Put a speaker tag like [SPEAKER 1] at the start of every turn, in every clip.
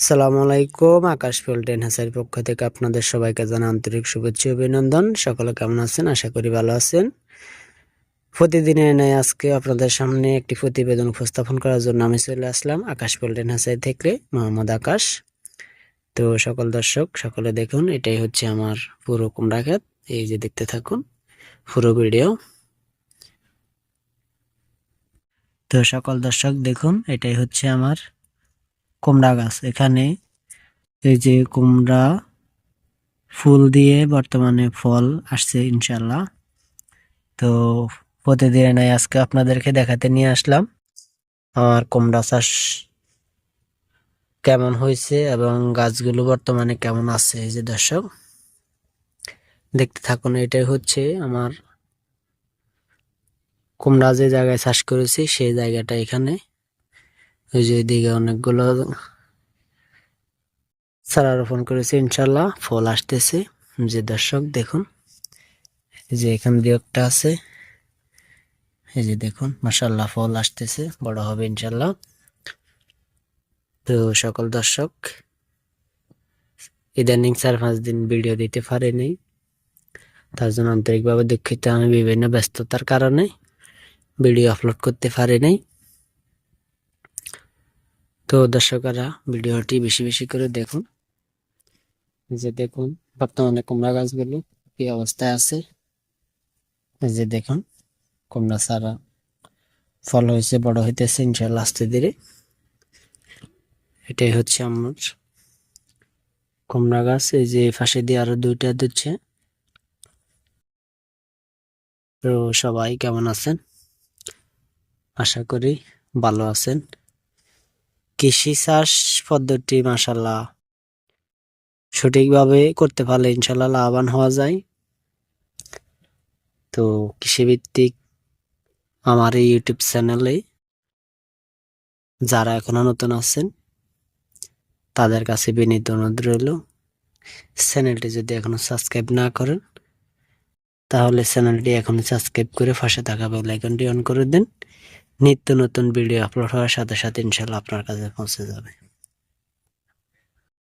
[SPEAKER 1] সালামু আলাইকুম, আকাশ ফিল্ডেন হাসার পক্ষ থেকে আপনাদের সবাইকে জানা আন্তরিক শুভেচ্ছা অভিনন্দন। সকলে কেমন আছেন? আশা করি ভালো আছেন। প্রতিদিনের ন্যায় আজকে আপনাদের সামনে একটি প্রতিবেদন উপস্থাপন করার জন্য আমি চলে আসলাম আকাশ ফিল্ডেন হাসাই থেকে মোহাম্মদ আকাশ। তো সকল দর্শক, সকলে দেখুন, এটাই হচ্ছে আমার পুরো কুমড়া ক্ষেত। এই যে দেখতে থাকুন, পুরো ভিডিও। তো সকল দর্শক দেখুন, এটাই হচ্ছে আমার কুমড়া গাছ। এখানে এই যে কুমড়া ফুল দিয়ে বর্তমানে ফল আসছে ইনশাল্লাহ তো প্রতিদিনের নাই আজকে আপনাদেরকে দেখাতে নিয়ে আসলাম আমার কুমড়া চাষ কেমন হয়েছে এবং গাছগুলো বর্তমানে কেমন আছে, এই যে দর্শক। দেখতে থাকুন, এটাই হচ্ছে আমার কুমড়া যে জায়গায় চাষ করেছি, সেই জায়গাটা এখানে। ওই যে দিকে অনেকগুলো চারা রোপণ করেছে ইনশাল্লাহ ফল আসতেছে। যে দর্শক, দেখুন। যে এখান দিয়ে একটা আছে। এই যে দেখুন মাসাল্লাহ ফল আসতেছে। বড় হবে ইনশাল্লাহ তো সকল দর্শক, ইদানিং চার পাঁচ দিন ভিডিও দিতে পারেনি। তার জন্য আন্তরিকভাবে দুঃখিত। আমি বিভিন্ন ব্যস্ততার কারণে ভিডিও আপলোড করতে পারিনি। তো দর্শকরা ভিডিওটি বেশি বেশি করে দেখুন। যে দেখুন, বর্তমানে কুমড়া গাছগুলো কি অবস্থায় আছে? এই যে দেখুন, কুমড়া সারা ফল হয়েছে, বড় হইতেছে ইনশাল্লাহ আস্তে ধীরে। এটাই হচ্ছে আমার কুমড়া গাছ। এই যে পাশে দিয়ে আরও দুইটা দিচ্ছে। তো সবাই কেমন আছেন? আশা করি ভালো আছেন। কৃষি চাষ পদ্ধতি মাসাল্লাহ সঠিকভাবে করতে পারলে ইনশাল্লাহ লাভবান হওয়া যায়। তো কৃষিভিত্তিক আমার এই ইউটিউব চ্যানেলে যারা এখনও নতুন আছেন, তাদের কাছে বিনীত অনুরোধ রইল, চ্যানেলটি যদি এখনও সাবস্ক্রাইব না করেন, তাহলে চ্যানেলটি এখনও সাবস্ক্রাইব করে পাশে থাকা বেল আইকনটি অন করে দিন। নিত্য নতুন ভিডিও আপলোড হওয়ার সাথে সাথে ইনশাল্লাহ আপনার কাছে পৌঁছে যাবে।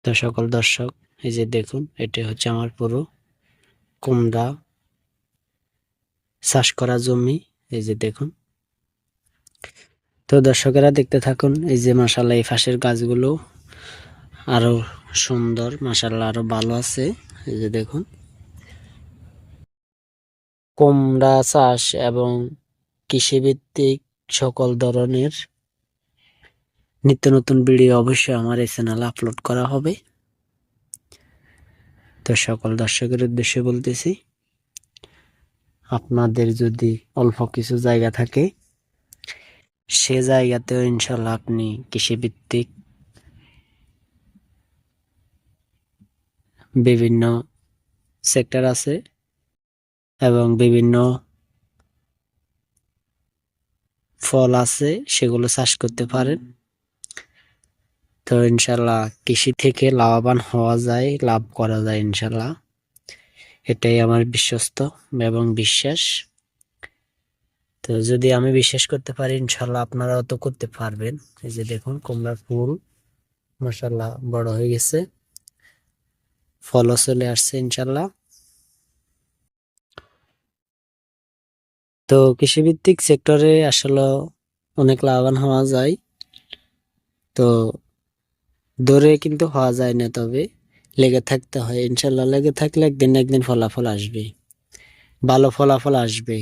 [SPEAKER 1] তো সকল দর্শক, এই যে দেখুন, এটি হচ্ছে আমার পুরো কুমড়া চাষ করা জমি, এই যে দেখুন। তো দর্শকেরা দেখতে থাকুন, এই যে মাসাল্লাহ এই ফাঁসের গাছগুলো আরও সুন্দর মাসাল্লাহ আরও ভালো আছে, এই যে দেখুন। কুমড়া চাষ এবং কৃষিভিত্তিক সকল ধরনের নিত্য নতুন ভিডিও অবশ্যই আমার এই চ্যানেলে আপলোড করা হবে। তো সকল দর্শকের উদ্দেশ্যে বলতেছি, আপনাদের যদি অল্প কিছু জায়গা থাকে, সে জায়গাতেও ইনশাল্লাহ আপনি কৃষিভিত্তিক বিভিন্ন সেক্টর আছে এবং বিভিন্ন ফল আছে, সেগুলো চাষ করতে পারেন। তো ইনশাল্লাহ কৃষি থেকে লাভবান হওয়া যায়, লাভ করা যায় ইনশাল্লাহ এটাই আমার বিশ্বস্ত এবং বিশ্বাস। তো যদি আমি বিশ্বাস করতে পারি ইনশাল্লাহ আপনারাও তো করতে পারবেন। এই যে দেখুন, কুমড়ার ফুল মাসাল্লাহ বড় হয়ে গেছে। ফলও চলে আসছে ইনশাল্লাহ তো কৃষিভিত্তিক সেক্টরে আসলে অনেক লাভবান হওয়া যায়। তো দৌড়ে কিন্তু হওয়া যায় না তবে, লেগে থাকতে হয়। ইনশাল্লাহ লেগে থাকলে একদিন একদিন ফলাফল আসবে ভালো ফলাফল আসবে।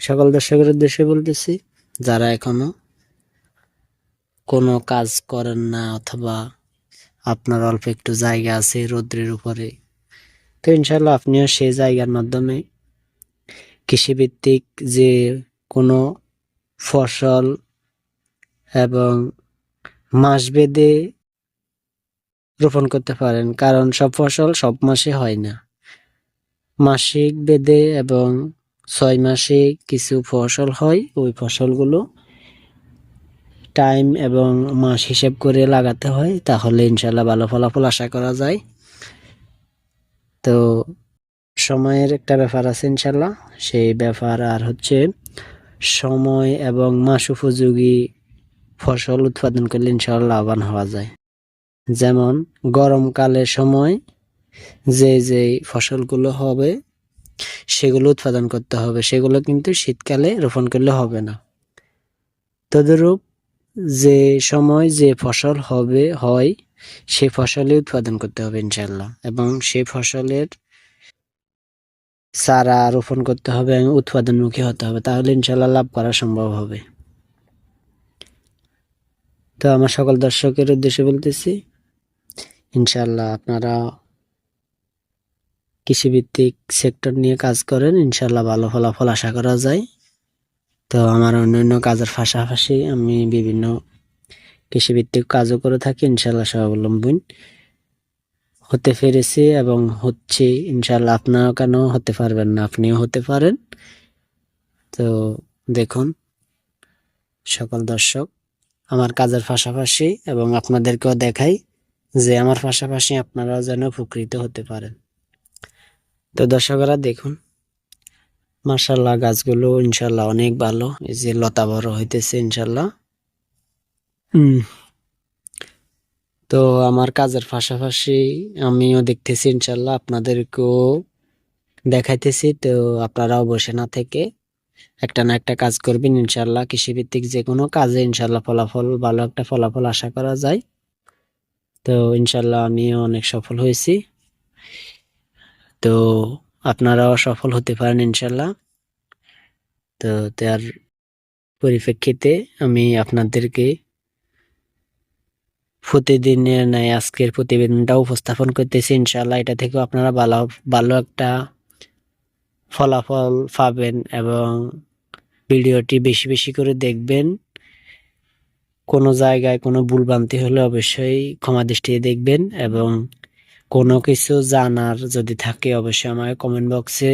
[SPEAKER 1] সকল দর্শকের উদ্দেশ্যে বলতেছি, যারা এখনও কোনো কাজ করেন না অথবা আপনার অল্প একটু জায়গা আছে রৌদ্রের উপরে, তো ইনশাল্লাহ আপনিও সেই জায়গার মাধ্যমে কৃষিভিত্তিক যে কোনো ফসল এবং মাস বেঁধে রোপণ করতে পারেন, কারণ সব ফসল সব মাসে হয় না। মাসিক বেঁধে এবং ছয় মাসে কিছু ফসল হয়, ওই ফসলগুলো টাইম এবং মাস হিসেব করে লাগাতে হয়, তাহলে ইনশাল্লাহ ভালো ফলাফল আশা করা যায়। তো সময়ের একটা ব্যাপার আছে ইনশাল্লাহ সেই ব্যাপার আর হচ্ছে সময় এবং মাস উপযোগী ফসল উৎপাদন করলে ইনশাআল্লাহ লাভবান হওয়া যায়। যেমন গরমকালের সময় যে যে ফসলগুলো হবে সেগুলো উৎপাদন করতে হবে, সেগুলো কিন্তু শীতকালে রোপণ করলে হবে না। তদরূপ যে সময় যে ফসল হবে, হয় সে ফসলে উৎপাদন করতে হবে ইনশাল্লাহ এবং সে ফসলের চারা রোপণ করতে হবে এবং উৎপাদনমুখী হতে হবে, তাহলে ইনশাল্লাহ লাভ করা সম্ভব হবে। তো আমার সকল দর্শকের উদ্দেশ্যে বলতেছি, ইনশাল্লাহ আপনারা কৃষিভিত্তিক সেক্টর নিয়ে কাজ করেন, ইনশাল্লাহ ভালো ফলাফল আশা করা যায়। তো আমার অন্যান্য কাজের পাশাপাশি আমি বিভিন্ন কৃষিভিত্তিক কাজও করে থাকি, ইনশাল্লাহ স্বাবলম্বী। হতে পেরেছি এবং হচ্ছে ইনশাল্লাহ আপনারা কেন হতে পারবেন না? আপনিও হতে পারেন। তো দেখুন, সকল দর্শক, আমার কাজের পাশাপাশি এবং আপনাদেরকেও দেখাই যে আমার পাশাপাশি আপনারাও যেন উপকৃত হতে পারেন। তো দর্শকরা দেখুন মার্শাল্লাহ গাছগুলো ইনশাল্লাহ অনেক ভালো। এই যে লতা বড় হইতেছে ইনশাল্লাহ হুম তো আমার কাজের পাশাপাশি আমিও দেখতেছি ইনশাল্লাহ, আপনাদেরকেও দেখাইতেছি। তো আপনারাও বসে না থেকে একটা না একটা কাজ করবেন ইনশাল্লাহ। কৃষিভিত্তিক যে কোনো কাজে ইনশাল্লাহ ফলাফল, ভালো একটা ফলাফল আশা করা যায়। তো ইনশাল্লাহ আমিও অনেক সফল হয়েছি। তো আপনারাও সফল হতে পারেন ইনশাল্লাহ। তো তার পরিপ্রেক্ষিতে আমি আপনাদেরকে প্রতিদিনের ন্যায় আজকের প্রতিবেদনটা উপস্থাপন করতেছি ইনশাল্লাহ এটা থেকেও আপনারা ভালো ভালো একটা ফলাফল পাবেন এবং ভিডিওটি বেশি বেশি করে দেখবেন। কোনো জায়গায় কোনো ভুলভ্রান্তি হলে অবশ্যই ক্ষমা দৃষ্টিতে দেখবেন এবং কোনো কিছু জানার যদি থাকে অবশ্যই আমাকে কমেন্ট বক্সে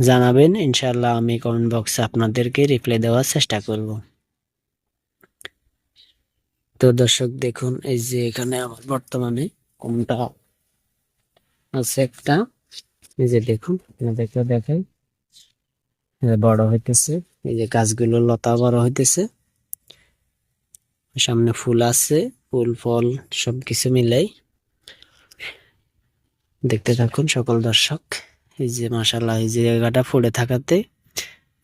[SPEAKER 1] জানাবেন। ইনশাল্লাহ আমি কমেন্ট বক্সে আপনাদেরকে রিপ্লাই দেওয়ার চেষ্টা করব। তো দর্শক, দেখুন এই যে এখানে আমার বর্তমানে কোনটা আছে একটা। এই যে দেখুন আপনাদেরকে দেখাই। বড় হইতেছে, এই যে গাছগুলো লতা বড় হইতেছে। সামনে ফুল আছে, ফুল, ফল সবকিছু মিলাই। দেখতে থাকুন সকল দর্শক, এই যে মাসাল্লাহ এই যে জায়গাটা ফুলে থাকাতে।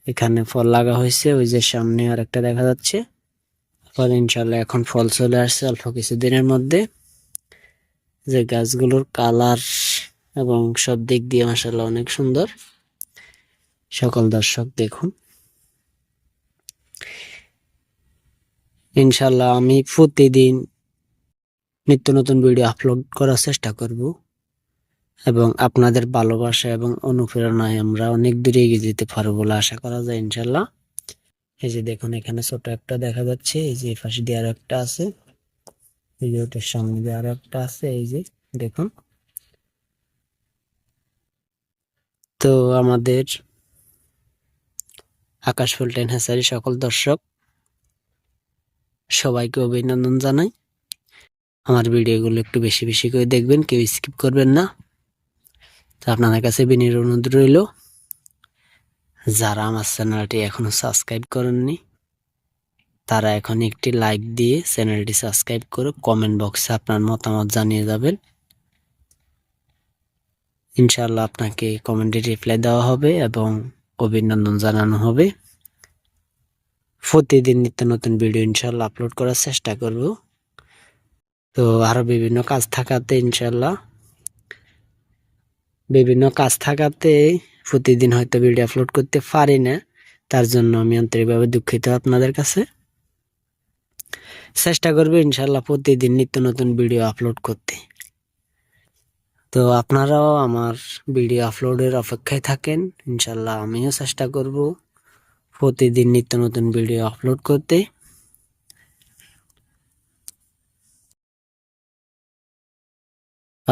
[SPEAKER 1] এখানে ফল লাগা হয়েছে, ওই যে সামনে আর একটা দেখা যাচ্ছে। ফল ইনশাল্লাহ এখন ফল চলে আসছে অল্প কিছুদিনের মধ্যে। যে গাছগুলোর কালার এবং সব দিক দিয়ে মাসাল্লাহ অনেক সুন্দর। সকল দর্শক দেখুন। ইনশাল্লাহ আমি প্রতিদিন নিত্য নতুন ভিডিও আপলোড করার চেষ্টা করব এবং আপনাদের ভালোবাসা এবং অনুপ্রেরণায় আমরা অনেক দূরে এগিয়ে যেতে পারব বলে আশা করা যায় ইনশাল্লাহ এই যে দেখুন, এখানে ছোট একটা দেখা যাচ্ছে, এই যে পাশে দিয়ে আরও একটা আছে। এই যে ওটার সামনে দিয়ে আরও একটা আছে, এই যে দেখুন। তো আমাদের আকাশ ফুলটেন হ্যাসারি সকল দর্শক, সবাইকে অভিনন্দন জানাই। আমার ভিডিওগুলো একটু বেশি বেশি করে দেখবেন, কেউ স্কিপ করবেন না। তো আপনাদের কাছে বিনির অনুরোধ রইল। যারা আমার চ্যানেলটি এখনও সাবস্ক্রাইব করেননি, তারা এখন একটি লাইক দিয়ে চ্যানেলটি সাবস্ক্রাইব করে কমেন্ট বক্সে আপনার মতামত জানিয়ে যাবেন। ইনশাআল্লাহ আপনাকে কমেন্টে রিপ্লাই দেওয়া হবে এবং অভিনন্দন জানানো হবে। প্রতিদিন নিত্য নতুন ভিডিও ইনশাল্লাহ আপলোড করার চেষ্টা করব। তো আরও বিভিন্ন কাজ থাকাতে ইনশাল্লাহ বিভিন্ন কাজ থাকাতে প্রতিদিন হয়তো ভিডিও আপলোড করতে পারি না। তার জন্য আমি আন্তরিকভাবে দুঃখিত আপনাদের কাছে। চেষ্টা করবে ইনশাল্লাহ প্রতিদিন নিত্য নতুন ভিডিও আপলোড করতে। তো আপনারাও আমার ভিডিও আপলোডের অপেক্ষায় থাকেন। ইনশাল্লাহ আমিও চেষ্টা করব প্রতিদিন নিত্য নতুন ভিডিও আপলোড করতে।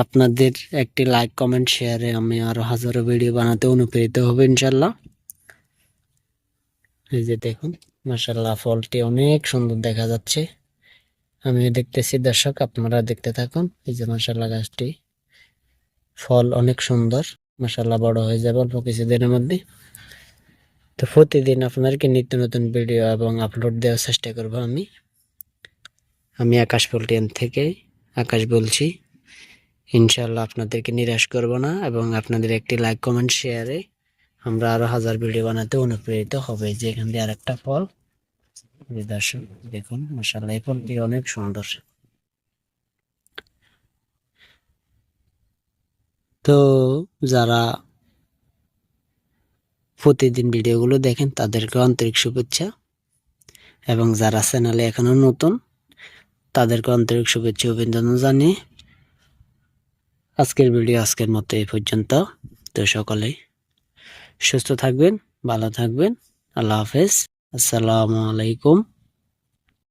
[SPEAKER 1] আপনাদের একটি লাইক কমেন্ট শেয়ারে আমি আরও হাজারো ভিডিও বানাতে অনুপ্রেরিত হবে ইনশাল্লাহ এই যে দেখুন মাসাল্লাহ ফলটি অনেক সুন্দর দেখা যাচ্ছে। আমি দেখতেছি দর্শক, আপনারা দেখতে থাকুন। এই যে মাসাল্লাহ গাছটি, ফল অনেক সুন্দর মাসাল্লাহ বড় হয়ে যাবে অল্প কিছুদিনের মধ্যে। তো প্রতিদিন আপনাদেরকে নিত্য নতুন ভিডিও এবং আপলোড দেওয়ার চেষ্টা করব আমি। আমি আকাশ পোল্টিয়ান থেকে আকাশ বলছি। ইনশাল্লাহ আপনাদেরকে নিরাশ করব না এবং আপনাদের একটি লাইক কমেন্ট শেয়ারে আমরা আরও হাজার ভিডিও বানাতে অনুপ্রেরিত হবে। যে এখান দিয়ে আরেকটা ফল দর্শক দেখুন মাসাল্লাহ এই ফলটি অনেক সুন্দর। তো যারা প্রতিদিন ভিডিওগুলো দেখেন, তাদেরকে আন্তরিক শুভেচ্ছা। এবং যারা চ্যানেলে এখনও নতুন, তাদেরকে আন্তরিক শুভেচ্ছা, অভিনন্দন জানিয়ে আজকের ভিডিও আজকের মতো এই পর্যন্ত। তো সকলেই সুস্থ থাকবেন, ভালো থাকবেন। আল্লাহ হাফেজ। আসসালামু আলাইকুম।